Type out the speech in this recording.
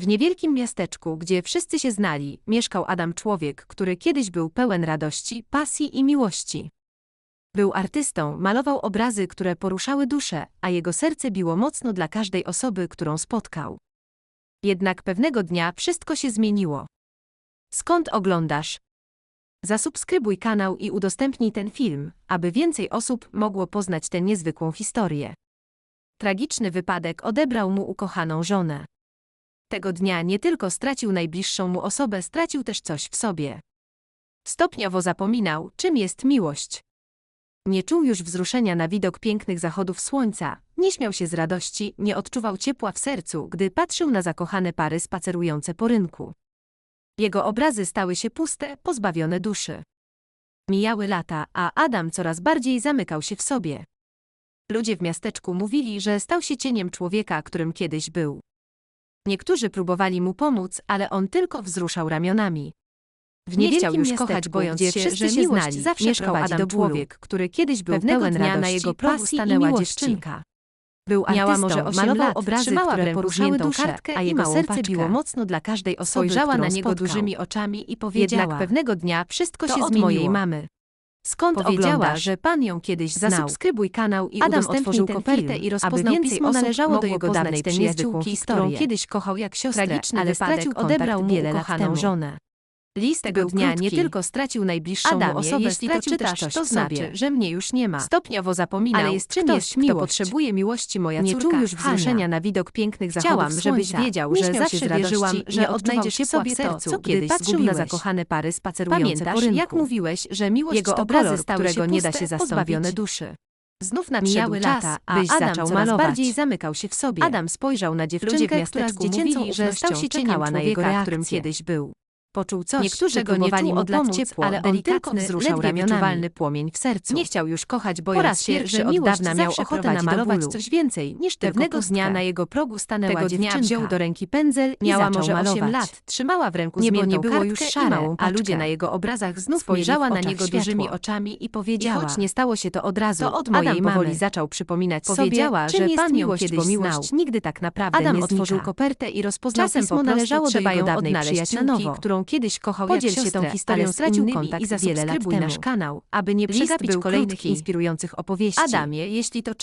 W niewielkim miasteczku, gdzie wszyscy się znali, mieszkał Adam człowiek, który kiedyś był pełen radości, pasji i miłości. Był artystą, malował obrazy, które poruszały duszę, a jego serce biło mocno dla każdej osoby, którą spotkał. Jednak pewnego dnia wszystko się zmieniło. Skąd oglądasz? Zasubskrybuj kanał i udostępnij ten film, aby więcej osób mogło poznać tę niezwykłą historię. Tragiczny wypadek odebrał mu ukochaną żonę. Tego dnia nie tylko stracił najbliższą mu osobę, stracił też coś w sobie. Stopniowo zapominał, czym jest miłość. Nie czuł już wzruszenia na widok pięknych zachodów słońca, nie śmiał się z radości, nie odczuwał ciepła w sercu, gdy patrzył na zakochane pary spacerujące po rynku. Jego obrazy stały się puste, pozbawione duszy. Mijały lata, a Adam coraz bardziej zamykał się w sobie. Ludzie w miasteczku mówili, że stał się cieniem człowieka, którym kiedyś był. Niektórzy próbowali mu pomóc, ale on tylko wzruszał ramionami. W nie chciał już kochać, bojąc się, że się miłość znali. zawsze Mieszkał Adam do człowiek, który kiedyś był Pewnego pełen dnia na radości, jego progu stanęła dziewczynka. Był Miała artystą, może osiem malował lat, obrazy, trzymała które poruszały duszę, kartkę a jego serce paczkę. biło mocno dla każdej osoby, Spojrzała na niego spotkał. dużymi oczami i powiedziała, Jednak pewnego dnia wszystko to się od zmieniło. mojej mamy. Skąd Powiedziała, oglądasz? że pan ją kiedyś znał. Zasubskrybuj kanał i Adam udostępnij otworzył ten kopertę film, i aby rozpoznał więcej pismo osób należało do mogło jego poznać dawnej tę niezwykłą którą historię. kiedyś kochał jak siostrę, Tragiczny ale wypadek stracił odebrał mu wiele lat ukochaną temu. żonę. List tego dnia nie krótki. tylko stracił najbliższą Adamie, osobę, jeśli to stracił czytasz, też coś to w sobie, znaczy, że mnie już nie ma. Stopniowo zapominał, Ale jest czym ktoś, jest kto miłość. potrzebuje miłości, moja Nie córka, czuł już wzruszenia na widok pięknych zachodów Chciałam, żebyś słońca. wiedział, Nie że się zawsze wierzyłam, nie że odnajdziesz w sobie sobie to, to, co kiedyś patrzył na zgubiłeś. zakochane pary spacerujące Pamiętasz, po rynku. jak mówiłeś, że miłość Jego to obrazy kolor, którego się nie da się duszy. Znów nadmijały lata, a byś Adam zaczął coraz malować. bardziej zamykał się w sobie. Adam spojrzał na dziewczynkę, która z dziecięcą mówili, że stał się cieniem czekała na jego człowieka, którym reakcję. kiedyś był. Poczuł coś, Niektórzy czego nie próbowali czuł mu od lat pomóc, ciepło, ale on tylko delikatny, wzruszał ledwie ramionami. wyczuwalny płomień w sercu. Nie chciał już kochać, Po bojąc raz się, pierwszy że od miłość dawna miał zawsze ochotę prowadzi do namalować bólu. coś więcej niż tylko Pewnego pustkę. dnia na jego progu stanęła Tego dnia dziewczynka. wziął do ręki pędzel i Miała zaczął może malować. 8 lat, Trzymała w ręku Niebo nie było już kartkę i szare, małą a paczkę. ludzie na jego obrazach znów spojrzała mieli w na oczach niego dużymi światło. oczami i I powiedziała. choć nie stało się to od razu, to od Adam mojej powoli mamy. zaczął przypominać Powiedziała, sobie, czym że jest pan ją miłość, kiedyś bo miłość znał. nigdy tak naprawdę Adam nie otworzył znika. kopertę i rozpoznał Czasem pismo po prostu należało do trzeba jego ją dawnej odnaleźć na przyjaciółki, nowo. którą kiedyś kochał Podziel jak się tą historią stracił kontakt i wiele lat temu. nasz kanał, aby nie przegapić kolejnych inspirujących opowieści. Adamie, jeśli to czytasz,